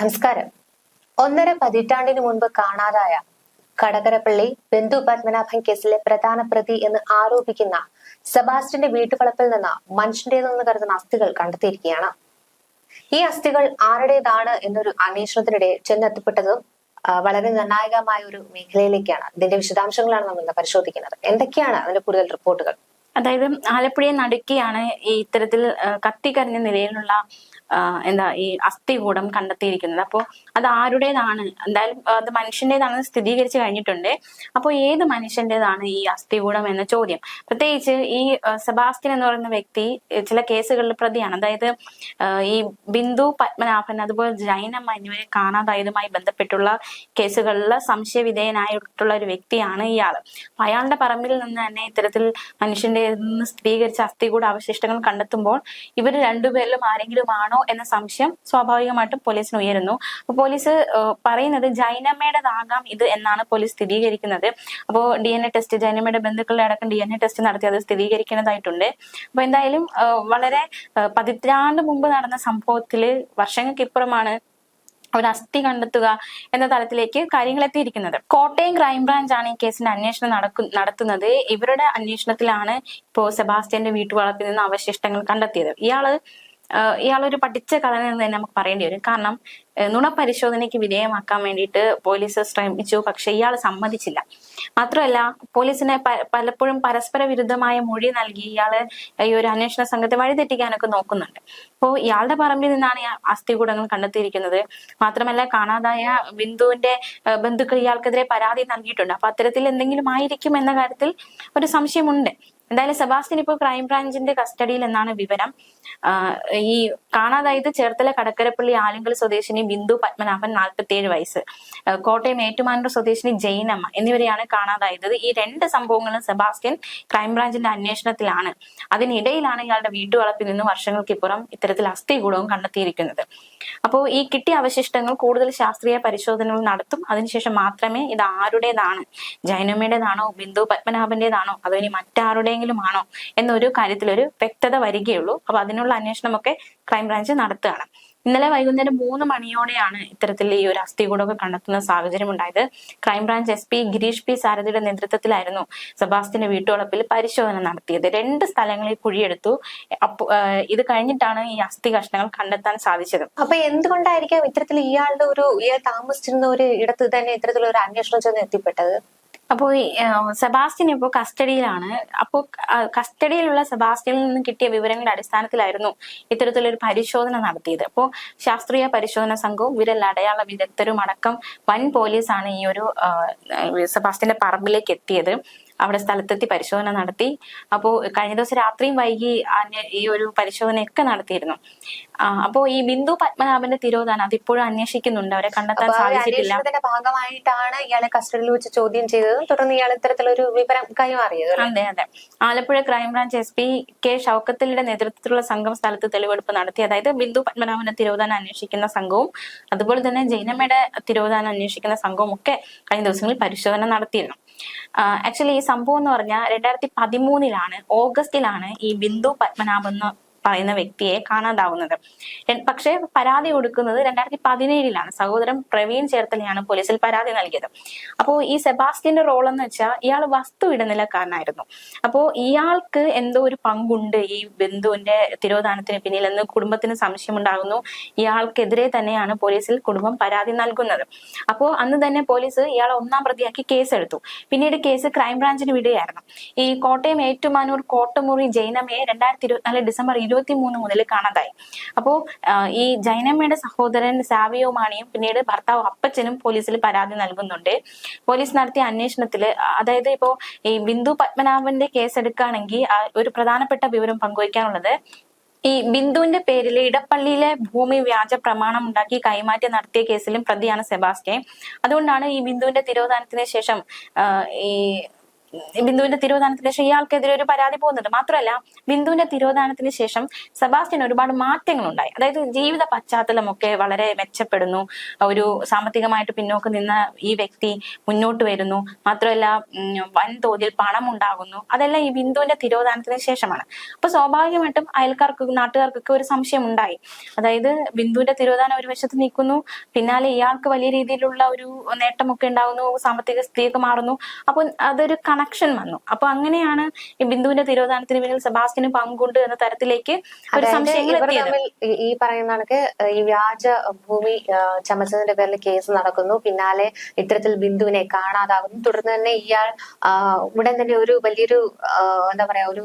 നമസ്കാരം. ഒന്നര പതിറ്റാണ്ടിനു മുൻപ് കാണാതായ കടകരപ്പള്ളി ബന്ധു പത്മനാഭൻ കേസിലെ പ്രധാന പ്രതി എന്ന് ആരോപിക്കുന്ന സെബാസ്റ്റിന്റെ വീട്ടുവളപ്പിൽ നിന്ന് മനുഷ്യന്റേതെന്ന് കരുതുന്ന അസ്ഥികൾ കണ്ടെത്തിയിരിക്കുകയാണ്. ഈ അസ്ഥികൾ ആരുടേതാണ് എന്നൊരു അന്വേഷണത്തിനിടെ ചെന്നെത്തപ്പെട്ടതും വളരെ നിർണായകമായ ഒരു മേഖലയിലേക്കാണ്. ഇതിന്റെ വിശദാംശങ്ങളാണ് നമ്മൾ പരിശോധിക്കുന്നത്. എന്തൊക്കെയാണ് അതിന്റെ കൂടുതൽ റിപ്പോർട്ടുകൾ? അതായത് ആലപ്പുഴയെ നടുക്കിയാണ് ഈ ഇത്തരത്തിൽ കത്തിക്കരഞ്ഞ നിലയിലുള്ള എന്താ ഈ അസ്ഥികൂടം കണ്ടെത്തിയിരിക്കുന്നത്. അപ്പോൾ അത് ആരുടേതാണ്? എന്തായാലും അത് മനുഷ്യന്റെതാണെന്ന് സ്ഥിരീകരിച്ചു കഴിഞ്ഞിട്ടുണ്ട്. അപ്പോൾ ഏത് മനുഷ്യന്റെതാണ് ഈ അസ്ഥികൂടം എന്ന ചോദ്യം? പ്രത്യേകിച്ച് ഈ സെബാസ്റ്റിൻ എന്ന് പറയുന്ന വ്യക്തി ചില കേസുകളിൽ പ്രതിയാണ്. അതായത് ഈ ബിന്ദു പത്മനാഭൻ അതുപോലെ ജൈനമ്മ എന്നിവരെ കാണാതായതുമായി ബന്ധപ്പെട്ടുള്ള കേസുകളിൽ സംശയവിധേയനായിട്ടുള്ള ഒരു വ്യക്തിയാണ് ഇയാൾ അയാളുടെ പറമ്പിൽ നിന്ന് തന്നെ ഇത്തരത്തിൽ മനുഷ്യന്റെ നിന്ന് സ്ഥിരീകരിച്ച അസ്ഥികൂട അവശിഷ്ടങ്ങൾ കണ്ടെത്തുമ്പോൾ ഇവർ രണ്ടുപേരിലും ആരെങ്കിലും ആണോ എന്ന സംശയം സ്വാഭാവികമായിട്ടും പോലീസിന് ഉയരുന്നു. അപ്പൊ പോലീസ് പറയുന്നത് ജൈനമ്മയുടേതാകാം ഇത് എന്നാണ് പോലീസ് സ്ഥിരീകരിക്കുന്നത്. അപ്പോൾ ഡി എൻ എ ടെസ്റ്റ് ജൈനമ്മയുടെ ബന്ധുക്കളുടെ അടക്കം ഡി എൻ എ ടെസ്റ്റ് നടത്തി അത് സ്ഥിരീകരിക്കുന്നതായിട്ടുണ്ട്. അപ്പൊ എന്തായാലും വളരെ പതിറ്റാണ്ട് മുമ്പ് നടന്ന സംഭവത്തിൽ വർഷങ്ങൾക്കിപ്പുറമാണ് ഒരു അസ്ഥി കണ്ടെത്തുക എന്ന തലത്തിലേക്ക് കാര്യങ്ങൾ എത്തിയിരിക്കുന്നത് കോട്ടയം ക്രൈംബ്രാഞ്ച് ആണ് ഈ കേസിന്റെ അന്വേഷണം നടത്തുന്നത്. ഇവരുടെ അന്വേഷണത്തിലാണ് ഇപ്പോൾ സെബാസ്റ്റ്യന്റെ വീട്ടുവളപ്പിൽ നിന്ന് അവശിഷ്ടങ്ങൾ കണ്ടെത്തിയത്. ഇയാൾ ഇയാളൊരു പഠിച്ച കഥ എന്ന് തന്നെ നമുക്ക് പറയേണ്ടി വരും. കാരണം നുണ പരിശോധനയ്ക്ക് വിധേയമാക്കാൻ വേണ്ടിയിട്ട് പോലീസ് ശ്രമിച്ചു. പക്ഷെ ഇയാൾ സമ്മതിച്ചില്ല. മാത്രമല്ല പോലീസിനെ പലപ്പോഴും പരസ്പര വിരുദ്ധമായ മൊഴി നൽകി ഇയാൾ ഈ ഒരു അന്വേഷണ സംഘത്തെ വഴിതെറ്റിക്കാനൊക്കെ നോക്കുന്നുണ്ട്. അപ്പോൾ ഇയാളുടെ പറമ്പിൽ നിന്നാണ് അസ്ഥികൂടങ്ങൾ കണ്ടെത്തിയിരിക്കുന്നത്. മാത്രമല്ല കാണാതായ ബിന്ദുവിന്റെ ബന്ധുക്കൾ ഇയാൾക്കെതിരെ പരാതി നൽകിയിട്ടുണ്ട്. അപ്പൊ അത്തരത്തിൽ എന്തെങ്കിലും ആയിരിക്കും എന്ന കാര്യത്തിൽ ഒരു സംശയമുണ്ട്. എന്തായാലും സെബാസ്റ്റ്യൻ ഇപ്പോൾ ക്രൈംബ്രാഞ്ചിന്റെ കസ്റ്റഡിയിൽ എന്നാണ് വിവരം. ഈ കാണാതായത് ചേർത്തല കടക്കരപ്പള്ളി ആലുങ്കൽ സ്വദേശിനി ബിന്ദു പത്മനാഭൻ നാൽപ്പത്തിയേഴ് വയസ്സ്. കോട്ടയം ഏറ്റുമാനൂർ സ്വദേശിനി ജൈനമ്മ എന്നിവരെയാണ് കാണാതായത്. ഈ രണ്ട് സംഭവങ്ങളും സെബാസ്റ്റ്യൻ ക്രൈംബ്രാഞ്ചിന്റെ അന്വേഷണത്തിലാണ്. അതിനിടയിലാണ് ഇയാളുടെ വീട്ടുവളപ്പിൽ നിന്ന് വർഷങ്ങൾക്കിപ്പുറം ഇത്തരത്തിൽ അസ്ഥികൂടവും കണ്ടെത്തിയിരിക്കുന്നത്. അപ്പോൾ ഈ കിട്ടിയ അവശിഷ്ടങ്ങൾ കൂടുതൽ ശാസ്ത്രീയ പരിശോധനകൾ നടത്തും. അതിനുശേഷം മാത്രമേ ഇത് ആരുടേതാണ്? ജൈനമ്മയുടേതാണോ? ബിന്ദു പത്മനാഭന്റേതാണോ? അതോ ഇനി മറ്റാരുടെയെങ്കിലും ആണോ എന്നൊരു കാര്യത്തിലൊരു വ്യക്തത വരികയുള്ളൂ. അപ്പൊ അതിനുള്ള അന്വേഷണമൊക്കെ ക്രൈംബ്രാഞ്ച് നടത്തുകയാണ്. ഇന്നലെ വൈകുന്നേരം മൂന്ന് മണിയോടെയാണ് ഇത്തരത്തിൽ ഈ ഒരു അസ്ഥികൂടമൊക്കെ കണ്ടെത്തുന്ന സാഹചര്യം ഉണ്ടായത് crime branch S P Girish P സാരഥിയുടെ നേതൃത്വത്തിലായിരുന്നു സെബാസ്റ്റിന്റെ വീട്ടുവളപ്പിൽ പരിശോധന നടത്തിയത്. രണ്ട് സ്ഥലങ്ങളിൽ കുഴിയെടുത്തു. ഇത് കഴിഞ്ഞിട്ടാണ് ഈ അസ്ഥി കഷ്ണങ്ങൾ കണ്ടെത്താൻ സാധിച്ചത്. അപ്പൊ എന്തുകൊണ്ടായിരിക്കാം ഇത്തരത്തിൽ ഇയാളുടെ ഒരു ഇയാൾ താമസിച്ചിരുന്ന ഒരു ഇടത്ത് തന്നെ ഇത്തരത്തിലുള്ള ഒരു അന്വേഷണം ചെന്ന് എത്തിപ്പെട്ടത്? ആഹ് സെബാസ്റ്റ്യൻ ഇപ്പോൾ കസ്റ്റഡിയിലാണ്. അപ്പോൾ കസ്റ്റഡിയിലുള്ള സെബാസ്റ്റ്യനിൽ നിന്ന് കിട്ടിയ വിവരങ്ങളുടെ അടിസ്ഥാനത്തിലായിരുന്നു ഇത്തരത്തിലൊരു പരിശോധന നടത്തിയത്. അപ്പോ ശാസ്ത്രീയ പരിശോധന സംഘവും വിരൽ അടയാള വിദഗ്ധരും അടക്കം വൻ പോലീസാണ് ഈ ഒരു സെബാസ്റ്റ്യന്റെ പറമ്പിലേക്ക് എത്തിയത്. അവിടെ സ്ഥലത്തെത്തി പരിശോധന നടത്തി. അപ്പോൾ കഴിഞ്ഞ ദിവസം രാത്രിയും വൈകി ഈ ഒരു പരിശോധനയൊക്കെ നടത്തിയിരുന്നു. അപ്പോൾ ഈ ബിന്ദു പത്മനാഭന്റെ തിരോധാനം അതിപ്പോഴും അന്വേഷിക്കുന്നുണ്ട്. അവരെ കണ്ടെത്താൻ സാധിച്ചിട്ടില്ല. ഭാഗമായിട്ടാണ് ഇയാളെ കസ്റ്റഡിയിൽ വെച്ച് ചോദ്യം ചെയ്തതും തുടർന്ന് ഇയാൾ ഇത്തരത്തിലൊരു വിവരം കൈമാറിയത് അതെ അതെ. Alappuzha crime branch S P K ഷൗക്കത്തലിന്റെ നേതൃത്വത്തിലുള്ള സംഘം സ്ഥലത്ത് തെളിവെടുപ്പ് നടത്തി. അതായത് ബിന്ദു പത്മനാഭന്റെ തിരോധാനം അന്വേഷിക്കുന്ന സംഘവും അതുപോലെ തന്നെ ജൈനമ്മയുടെ തിരോധാനം അന്വേഷിക്കുന്ന സംഘവും ഒക്കെ കഴിഞ്ഞ ദിവസങ്ങളിൽ പരിശോധന നടത്തിയിരുന്നു. ആക്ച്വലി ഈ സംഭവം എന്ന് പറഞ്ഞാൽ രണ്ടായിരത്തി പതിമൂന്നിലാണ് ഓഗസ്റ്റിലാണ് ഈ ബിന്ദു പത്മനാഭൻ പറയുന്ന വ്യക്തിയെ കാണാതാവുന്നത്. പക്ഷേ പരാതി കൊടുക്കുന്നത് രണ്ടായിരത്തി പതിനേഴിലാണ് സഹോദരൻ പ്രവീൺ ചേർത്തലയാണ് പോലീസിൽ പരാതി നൽകിയത്. അപ്പോൾ ഈ സെബാസ്റ്റ്യന്റെ റോൾ എന്ന് വെച്ചാൽ ഇയാൾ വസ്തു ഇടനിലക്കാരനായിരുന്നു അപ്പോൾ ഇയാൾക്ക് എന്തോ ഒരു പങ്കുണ്ട് ഈ ബന്ധുവിന്റെ തിരോധാനത്തിന് പിന്നിൽ എന്ന് കുടുംബത്തിന് സംശയമുണ്ടാകുന്നു. ഇയാൾക്കെതിരെ തന്നെയാണ് പോലീസിൽ കുടുംബം പരാതി നൽകുന്നത്. അപ്പോൾ അന്ന് തന്നെ പോലീസ് ഇയാളെ ഒന്നാം പ്രതിയാക്കി കേസെടുത്തു. പിന്നീട് കേസ് ക്രൈംബ്രാഞ്ചിന് വിടുകയായിരുന്നു. ഈ കോട്ടയം ഏറ്റുമാനൂർ കോട്ടമുറി ജൈനമയെ രണ്ടായിരത്തി ഇരുപത്തിനാല് ഡിസംബർ ഇരുപത്തി മൂന്ന് മുതൽ കാണാതായി. അപ്പോ ഈ ജൈനമ്മയുടെ സഹോദരൻ സാവിയോ മാണിയും പിന്നീട് ഭർത്താവ് അപ്പച്ചനും പോലീസിൽ പരാതി നൽകുന്നുണ്ട്. പോലീസ് നടത്തിയ അന്വേഷണത്തിൽ അതായത് ഇപ്പോ ഈ ബിന്ദു പത്മനാഭന്റെ കേസ് എടുക്കുകയാണെങ്കിൽ ഒരു പ്രധാനപ്പെട്ട വിവരം പങ്കുവയ്ക്കാനുള്ളത്. ഈ ബിന്ദുവിന്റെ പേരിൽ ഇടപ്പള്ളിയിലെ ഭൂമി വ്യാജ പ്രമാണം ഉണ്ടാക്കി കൈമാറ്റം നടത്തിയ കേസിലും പ്രതിയാണ് സെബാസ്റ്റ്യൻ. അതുകൊണ്ടാണ് ഈ ബിന്ദുവിന്റെ തിരോധാനത്തിന് ശേഷം ഈ ബിന്ദുവിന്റെ തിരോധാനത്തിന് ശേഷം ഇയാൾക്കെതിരെ ഒരു പരാതി പോകുന്നുണ്ട്. മാത്രമല്ല ബിന്ദുവിന്റെ തിരോധാനത്തിന് ശേഷം സെബാസ്റ്റ്യൻ ഒരുപാട് മാറ്റങ്ങൾ ഉണ്ടായി അതായത് ജീവിത പശ്ചാത്തലമൊക്കെ വളരെ മെച്ചപ്പെടുന്നു. ഒരു സാമ്പത്തികമായിട്ട് പിന്നോക്കം നിന്ന ഈ വ്യക്തി മുന്നോട്ട് വരുന്നു. മാത്രമല്ല വൻതോതിൽ പണം ഉണ്ടാകുന്നു അതെല്ലാം ഈ ബിന്ദുവിന്റെ തിരോധാനത്തിന് ശേഷമാണ്. അപ്പൊ സ്വാഭാവികമായിട്ടും അയൽക്കാർക്ക് നാട്ടുകാർക്കൊക്കെ ഒരു സംശയം ഉണ്ടായി അതായത് ബിന്ദുവിന്റെ തിരോധാനം ഒരു വശത്ത് നിൽക്കുന്നു പിന്നാലെ ഇയാൾക്ക് വലിയ രീതിയിലുള്ള ഒരു നേട്ടമൊക്കെ ഉണ്ടാകുന്നു സാമ്പത്തിക സ്ഥിതിയൊക്കെ മാറുന്നു. അപ്പൊ അതൊരു കണക്ഷൻ വന്നു. അപ്പൊ അങ്ങനെയാണ് ഈ ബിന്ദുവിന്റെ തിരോധാനത്തിന് പിന്നിൽ സെബാസ്റ്റിന് പങ്കുണ്ട് എന്ന തരത്തിലേക്ക് ഒരു സംശയങ്ങൾ ഈ- പറയുന്ന കണക്ക് ഈ വ്യാജ ഭൂമി ചമച്ചതിന്റെ പേരിൽ കേസ് നടക്കുന്നു. പിന്നാലെ ഇത്തരത്തിൽ ബിന്ദുവിനെ കാണാതാകുന്നു. തുടർന്ന് തന്നെ ഇയാൾ ഉടൻ തന്നെ ഒരു വലിയൊരു എന്താ പറയാ ഒരു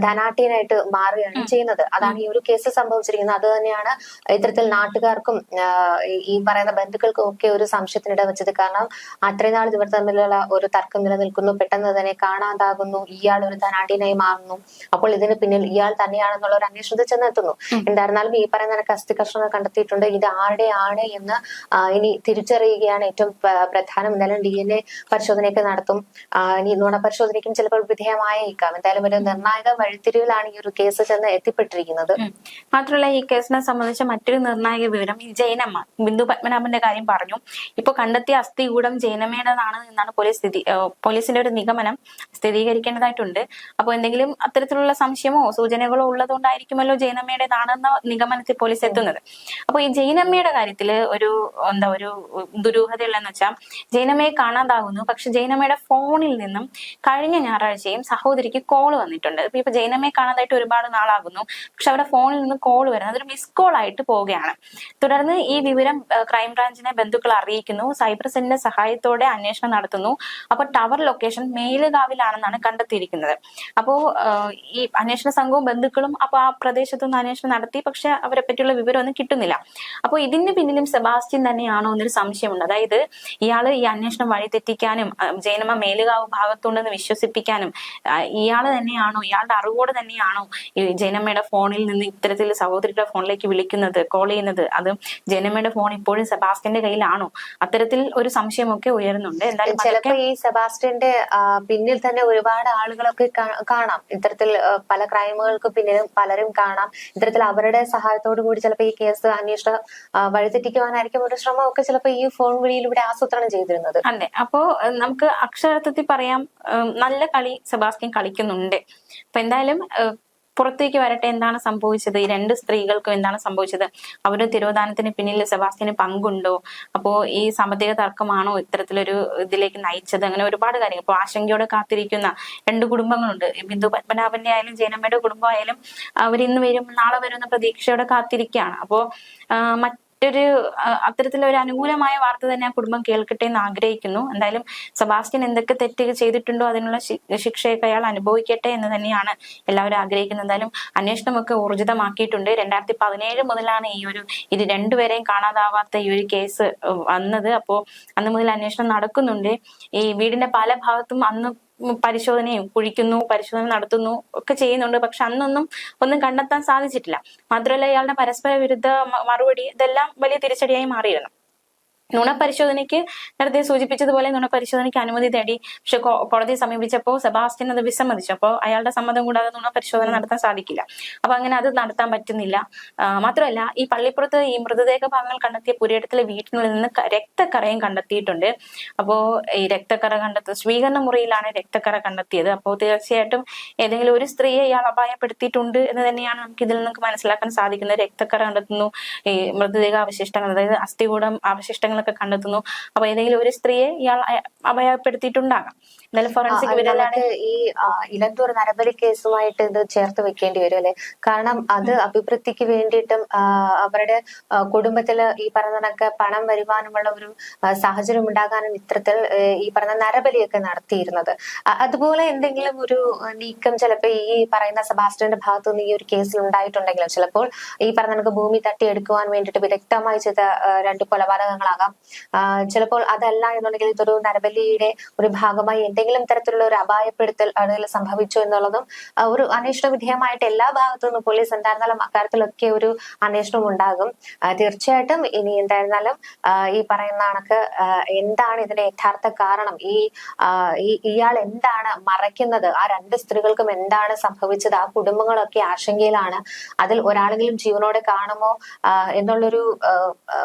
ധനാട്ടിയനായിട്ട് മാറുകയാണ് ചെയ്യുന്നത്. അതാണ് ഈ ഒരു കേസ് സംഭവിച്ചിരിക്കുന്നത്. അത് തന്നെയാണ് ഇത്തരത്തിൽ നാട്ടുകാർക്കും ഈ- ഈ പറയുന്ന ബന്ധുക്കൾക്കും ഒക്കെ ഒരു സംശയത്തിനിട വെച്ചത് കാരണം അത്രയും നാൾ ഇവർ തമ്മിലുള്ള ഒരു തർക്കം നിലനിൽക്കുന്നു. പെട്ടെന്ന് തന്നെ കാണാതാകുന്നു ഇയാൾ ഒരു ധനാഢ്യനായി മാറുന്നു അപ്പോൾ ഇതിന് പിന്നിൽ ഇയാൾ തന്നെയാണെന്നുള്ള ഒരു അന്വേഷണത്തിൽ ചെന്നെത്തുന്നു. എന്തായിരുന്നാലും ഈ പറയുന്ന തന്നെ അസ്ഥി കഷ്ണങ്ങൾ കണ്ടെത്തിയിട്ടുണ്ട്. ഇത് ആരുടെയാണ് എന്ന് ഇനി തിരിച്ചറിയുകയാണ് ഏറ്റവും പ്രധാനം. എന്തായാലും ഡി എൻ എ പരിശോധനയൊക്കെ നടത്തും. ഇനി നുണ പരിശോധനയ്ക്കും ചിലപ്പോൾ വിധേയമായേക്കാം. എന്തായാലും ഒരു നിർണായക വഴിത്തിരിവിലാണ് ഈ ഒരു കേസ് ചെന്ന് എത്തിപ്പെട്ടിരിക്കുന്നത്. മാത്രമല്ല ഈ കേസിനെ സംബന്ധിച്ച മറ്റൊരു നിർണായക വിവരം ഈ ജൈനമ്മ ബിന്ദു പത്മനാഭന്റെ കാര്യം പറഞ്ഞു. ഇപ്പൊ കണ്ടെത്തിയ അസ്ഥികൂടം ജൈനമ്മയുടേതാണ് എന്നാണ് പോലീസ് സ്ഥിതി പോലീസിന്റെ ഒരു നിഗമനം സ്ഥിരീകരിക്കേണ്ടതായിട്ടുണ്ട്. അപ്പോൾ എന്തെങ്കിലും അത്തരത്തിലുള്ള സംശയമോ സൂചനകളോ ഉള്ളതുകൊണ്ടായിരിക്കുമല്ലോ ജൈനമ്മയുടേതാണെന്ന നിഗമനത്തിൽ പോലീസ് എത്തുന്നത്. അപ്പോൾ ഈ ജൈനമ്മയുടെ കാര്യത്തിൽ ഒരു എന്താ ഒരു ദുരൂഹതയുള്ളതെന്ന് വെച്ചാൽ ജൈനമ്മയെ കാണാതാകുന്നു പക്ഷെ ജൈനമ്മയുടെ ഫോണിൽ നിന്നും കഴിഞ്ഞ ഞായറാഴ്ചയും സഹോദരിക്ക് കോൾ വന്നിട്ടുണ്ട്. ഇപ്പൊ ഇപ്പൊ ജൈനമ്മയെ കാണാതായിട്ട് ഒരുപാട് നാളാകുന്നു. പക്ഷെ അവരുടെ ഫോണിൽ നിന്ന് കോൾ വരുന്നത് അതൊരു മിസ് കോൾ ആയിട്ട് പോവുകയാണ്. തുടർന്ന് ഈ വിവരം ക്രൈംബ്രാഞ്ചിനെ ബന്ധുക്കൾ അറിയിക്കുന്നു. സൈബർ സെല്ലിന്റെ സഹായത്തോടെ അന്വേഷണം നടത്തുന്നു. അപ്പൊ ടവർ ലൊക്കേഷൻ മേലുകാവിലാണെന്നാണ് കണ്ടെത്തിയിരിക്കുന്നത്. അപ്പോ ഈ അന്വേഷണ സംഘവും ബന്ധുക്കളും അപ്പൊ ആ പ്രദേശത്തുനിന്ന് അന്വേഷണം നടത്തി പക്ഷെ അവരെ പറ്റിയുള്ള വിവരമൊന്നും കിട്ടുന്നില്ല. അപ്പോൾ ഇതിന് പിന്നിലും സെബാസ്റ്റ്യൻ തന്നെയാണോ എന്നൊരു സംശയമുണ്ട്. അതായത് ഇയാൾ ഈ അന്വേഷണം വഴി തെറ്റിക്കാനും ജൈനമ മേലുകാവ് ഭാഗത്തുണ്ടെന്ന് വിശ്വസിപ്പിക്കാനും ഇയാൾ ഇയാൾ തന്നെയാണോ ഇയാളുടെ അറിവോട് തന്നെയാണോ ഈ ജൈനമ്മയുടെ ഫോണിൽ നിന്ന് ഇത്തരത്തിൽ സഹോദരിയുടെ ഫോണിലേക്ക് വിളിക്കുന്നത് കോൾ ചെയ്യുന്നത്? അത് ജനമ്മയുടെ ഫോൺ ഇപ്പോഴും സെബാസ്റ്റ്യന്റെ കയ്യിലാണോ? അത്തരത്തിൽ ഒരു സംശയമൊക്കെ ഉയരുന്നുണ്ട്. എന്തായാലും ചിലപ്പോ ഈ സെബാസ്റ്റ്യന്റെ ആ, പിന്നിൽ തന്നെ ഒരുപാട് ആളുകളൊക്കെ കാണാം. ഇത്തരത്തിൽ പല ക്രൈമുകൾക്ക് പിന്നിലും പലരും കാണാം. ഇത്തരത്തിൽ അവരുടെ സഹായത്തോടു കൂടി ചിലപ്പോൾ ഈ കേസ് അന്വേഷണം വഴിതെറ്റിക്കുവാനായിരിക്കും ഒരു ശ്രമമൊക്കെ ചിലപ്പോൾ ഈ ഫോൺ വിളിയിലൂടെ ആസൂത്രണം ചെയ്തിരുന്നത്. അതെ. അപ്പോ നമുക്ക് അക്ഷരാർത്ഥത്തിൽ പറയാം നല്ല കളി സെബാസ്റ്റ്യൻ കളിക്കുന്നുണ്ട്. അപ്പൊ എന്തായാലും പുറത്തേക്ക് വരട്ടെ എന്താണ് സംഭവിച്ചത്? ഈ രണ്ട് സ്ത്രീകൾക്കും എന്താണ് സംഭവിച്ചത്? അവരുടെ തിരോധാനത്തിന് പിന്നിൽ സെബാസ്റ്റ്യന് പങ്കുണ്ടോ? അപ്പോ ഈ സാമ്പത്തിക തർക്കമാണോ ഇത്തരത്തിലൊരു ഇതിലേക്ക് നയിച്ചത്? അങ്ങനെ ഒരുപാട് കാര്യങ്ങൾ. ഇപ്പൊ ആശങ്കയോടെ കാത്തിരിക്കുന്ന രണ്ട് കുടുംബങ്ങളുണ്ട്. ബിന്ദു പത്മനാഭന്റെ ആയാലും ജയനമ്മയുടെ കുടുംബമായാലും അവരിന്ന് വരും നാളെ വരും എന്ന പ്രതീക്ഷയോടെ കാത്തിരിക്കുകയാണ്. അപ്പോ ആ, മറ്റൊരു അത്തരത്തിലൊരു അനുകൂലമായ വാർത്ത തന്നെ ആ കുടുംബം കേൾക്കട്ടെ എന്ന് ആഗ്രഹിക്കുന്നു. എന്തായാലും സെബാസ്റ്റ്യൻ എന്തൊക്കെ തെറ്റ് ചെയ്തിട്ടുണ്ടോ അതിനുള്ള ശിക്ഷയൊക്കെ അയാൾ അനുഭവിക്കട്ടെ എന്ന് തന്നെയാണ് എല്ലാവരും ആഗ്രഹിക്കുന്നത്. എന്തായാലും അന്വേഷണമൊക്കെ ഊർജിതമാക്കിയിട്ടുണ്ട്. രണ്ടായിരത്തി പതിനേഴ് മുതലാണ് ഈ ഒരു ഇത് രണ്ടുപേരെയും കാണാതാവാത്ത ഈ ഒരു കേസ് വന്നത്. അപ്പോ അന്ന് മുതൽ അന്വേഷണം നടക്കുന്നുണ്ട്. ഈ വീടിന്റെ പല ഭാഗത്തും അന്ന് പരിശോധനയും കുഴിക്കുന്നു പരിശോധന നടത്തുന്നു ഒക്കെ ചെയ്യുന്നുണ്ട്. പക്ഷെ അന്നൊന്നും ഒന്നും കണ്ടെത്താൻ സാധിച്ചിട്ടില്ല. മാത്രമല്ല ഇയാളുടെ പരസ്പര വിരുദ്ധ മറുപടി ഇതെല്ലാം വലിയ തിരിച്ചടിയായി മാറിയിരുന്നു. നുണ പരിശോധനയ്ക്ക് നേരത്തെ സൂചിപ്പിച്ചതുപോലെ നുണ പരിശോധനയ്ക്ക് അനുമതി തേടി. പക്ഷെ കോടതിയെ സമീപിച്ചപ്പോൾ സെബാസ്റ്റ്യൻ അത് വിസമ്മതിച്ചു അപ്പോൾ അയാളുടെ സമ്മതം കൂടാതെ നുണ പരിശോധന നടത്താൻ സാധിക്കില്ല. അപ്പൊ അങ്ങനെ അത് നടത്താൻ പറ്റുന്നില്ല. മാത്രമല്ല ഈ പള്ളിപ്പുറത്ത് ഈ മൃതദേഹ ഭാഗങ്ങൾ കണ്ടെത്തിയ പുരയിടത്തിലെ വീട്ടിനുള്ളിൽ നിന്ന് രക്തക്കറയും കണ്ടെത്തിയിട്ടുണ്ട്. അപ്പോ ഈ രക്തക്കറ കണ്ടെത്തുക സ്വീകരണ മുറിയിലാണ് രക്തക്കറ കണ്ടെത്തിയത്. അപ്പോൾ തീർച്ചയായിട്ടും ഏതെങ്കിലും ഒരു സ്ത്രീയെ ഇയാൾ അപായപ്പെടുത്തിയിട്ടുണ്ട് എന്ന് തന്നെയാണ് നമുക്ക് ഇതിൽ നിന്ന് മനസ്സിലാക്കാൻ സാധിക്കുന്നത്. രക്തക്കറ കണ്ടെത്തുന്നു. ഈ മൃതദേഹ അവശിഷ്ടങ്ങൾ അതായത് അസ്ഥികൂടം അവശിഷ്ടങ്ങളൊക്കെ കണ്ടെത്തുന്നു. അപ്പൊ ഏതെങ്കിലും ഒരു സ്ത്രീയെ ഇയാൾ അപയപ്പെടുത്തിയിട്ടുണ്ടാകാം എന്തായാലും ഫോറൻസിക് വിരലാണ് ഈ ഇലന്തൂർ നരബലി കേസുമായിട്ട് ഇത് ചേർത്ത് വെക്കേണ്ടി വരും അല്ലെ? കാരണം അത് അഭിവൃദ്ധിക്ക് വേണ്ടിയിട്ടും അവരുടെ കുടുംബത്തിൽ ഈ പറഞ്ഞ കണക്ക് പണം വരുവാനുമുള്ള ഒരു സാഹചര്യം ഉണ്ടാകാനും ഇത്തരത്തിൽ ഈ പറഞ്ഞ നരബലിയൊക്കെ നടത്തിയിരുന്നത്. അതുപോലെ എന്തെങ്കിലും ഒരു നീക്കം ചിലപ്പോൾ ഈ പറയുന്ന സെബാസ്റ്റ്യന്റെ ഭാഗത്തു നിന്ന് ഈ ഒരു കേസിൽ ഉണ്ടായിട്ടുണ്ടെങ്കിലും ചിലപ്പോൾ ഈ പറഞ്ഞ കണക്ക് ഭൂമി തട്ടിയെടുക്കുവാൻ വേണ്ടിയിട്ട് വിദഗ്ധമായി ചെയ്ത രണ്ട് കൊലപാതകങ്ങളാകാം. ഉണ്ടാകാം ചിലപ്പോൾ അതല്ല എന്നുണ്ടെങ്കിൽ ഇതൊരു നരബലിയുടെ ഒരു ഭാഗമായി എന്തെങ്കിലും തരത്തിലുള്ള ഒരു അപായപ്പെടുത്തൽ അതിൽ സംഭവിച്ചു എന്നുള്ളതും ഒരു അന്വേഷണ വിധേയമായിട്ട് എല്ലാ ഭാഗത്തു നിന്നും പോലീസ് എന്തായിരുന്നാലും അക്കാര്യത്തിലൊക്കെ ഒരു അന്വേഷണം ഉണ്ടാകും. തീർച്ചയായിട്ടും ഇനി എന്തായിരുന്നാലും ഈ പറയുന്ന കണക്ക് എന്താണ് ഇതിന്റെ യഥാർത്ഥ കാരണം? ഈ ഇയാൾ എന്താണ് മറയ്ക്കുന്നത്? ആ രണ്ട് സ്ത്രീകൾക്കും എന്താണ് സംഭവിച്ചത്? ആ കുടുംബങ്ങളൊക്കെ ആശങ്കയിലാണ്. അതിൽ ഒരാളെങ്കിലും ജീവനോടെ കാണുമോ? എന്നുള്ളൊരു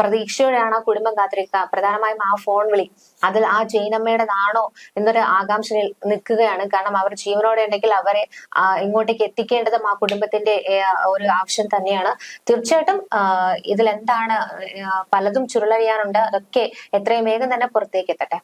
പ്രതീക്ഷയോടെയാണ് ആ കുടുംബം കാത്തിരിക്കുക പ്രധാനമായും ആ ഫോൺ വിളി. അതിൽ ആ ജൈനമ്മയുടേതാണോ എന്നൊരു ആകാംക്ഷയിൽ നിൽക്കുകയാണ്. കാരണം അവർ ജീവനോടെ ഉണ്ടെങ്കിൽ അവരെ ഇങ്ങോട്ടേക്ക് എത്തിക്കേണ്ടതും ആ കുടുംബത്തിന്റെ ഒരു ആവശ്യം തന്നെയാണ്. തീർച്ചയായിട്ടും ഇതിൽ എന്താണ് പലതും ചുരുളഴിയാനുണ്ട്. അതൊക്കെ എത്രയും വേഗം തന്നെ പുറത്തേക്ക് എത്തട്ടെ.